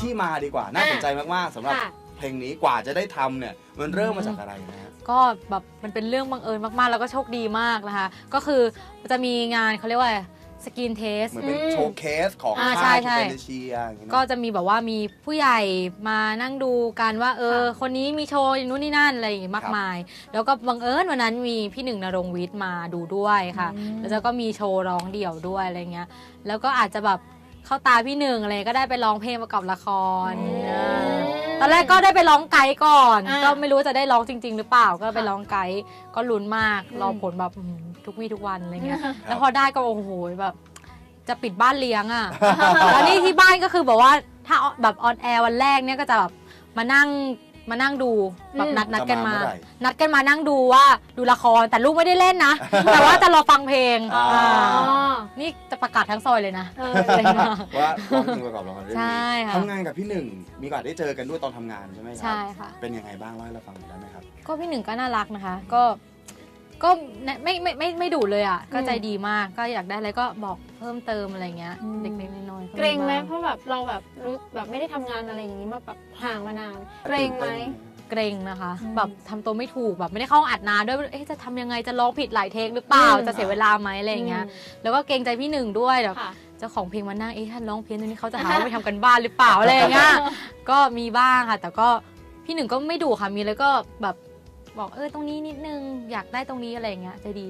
ที่มาดีกว่าน่าสนใจมากๆสำหรับค่ะ เพลงนี้กว่าจะได้ทำเนี่ยมันเริ่มมาจากอะไรนะฮะ ก็แบบมันเป็นเรื่องบังเอิญมากๆ แล้วก็โชคดีมากนะคะ ก็คือจะมีงานเขาเรียกว่าสกินเทส เหมือนเป็นอืม โชว์เคสของอ่าค่ายใช่ที่ใช่เป็นเอเชียอย่างเงี้ยก็จะมีแบบว่ามีผู้ใหญ่มานั่งดูกันว่า เออค่ะคนนี้มีโชว์นู่นนี่นั่นอะไรอย่างงี้มากมาย แล้วก็บังเอิญวันนั้นมีพี่หนึ่งนรงค์วิทย์มาดูด้วยค่ะอืมแล้วก็มีโชว์ร้องเดี่ยวด้วยอะไรเงี้ย แล้วก็อาจจะแบบ เข้าตาพี่หนึ่งอะไรก็ได้ไปร้องเพลงประกอบละครอืมเออตอนแรกก็ได้ไปร้องไกด์ก่อนอ่าก็ไม่รู้ว่าจะได้ร้องจริง ๆ หรือเปล่าก็ไปค่ะร้องไกด์ก็ลุ้นมากอืมรอผลแบบอื้อหือทุกวี่ทุกวันอะไรเงี้ยครับแล้วพอได้ก็โอ้โหแบบจะปิดบ้านเลี้ยงอะแล้วนี่ที่บ้านก็คือบอกว่าถ้าแบบออนแอร์วันแรกเนี่ยก็จะแบบมานั่ง มานั่งดูแบบอืมนัดนัดกันมา จะมาเมื่อไหร่ นัดกันมานั่งดูว่าดูละครแต่ลูกไม่ได้เล่นนะ แต่ว่าจะรอฟังเพลงอ๋ออ่าอ๋อนี่จะประกาศทั้งซอยเลยนะ เอออะไรมากว่าร้องเพลงประกอบละครเรื่องใช่นี้ค่ะ ทำงานกับพี่หนึ่งมีโอกาสได้เจอกันด้วยตอนทำงานใช่ไหมครัใช่ค่ะ เป็นยังไงบ้างเล่าให้เราฟังหน่อยได้ไหมครับ ก็พี่หนึ่งก็น่ารักนะคะ ก็ ก็ไม่ไม่ไม่ไม่ดุเลยอะ ก็ใจดีมากก็อยากได้อะไรก็บอกเพิ่มเติมอะไรเงี้ยอืม เล็กๆน้อยๆเกรงไหมบ้าเพราะแบบเราแบบรู้แบบไม่ได้ทำงานอะไรอย่างนี้มาแบบห่างมานานเกรงไหม เกรงนะคะ อืมแบบทำตัวไม่ถูกแบบไม่ได้เข้าห้องอัดนานด้วยเอ๊ะจะทำยังไงจะร้องผิดหลายเทคหรือเปล่าอืม จะเสียเวลาไหมอะไรอย่างเงี้ยแล้วก็เกรงใจพี่หนึ่งด้วยแบบ ค่ะ เจ้าของเพลงมานั่งเอ๊ะท่านร้องเพี้ยนตรงนี้เขาจะหาว่าไม่ทำกันบ้านหรือเปล่าอะไรอย่างเงี้ย ก็มีบ้างค่ะ แต่ก็พี่หนึ่งก็ไม่ดุค่ะมีแล้วก็แบบ บอกเออตรงนี้นิดนึงอยากได้ตรงนี้อะไรอย่างเงี้ยจะดี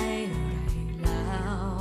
爱来了。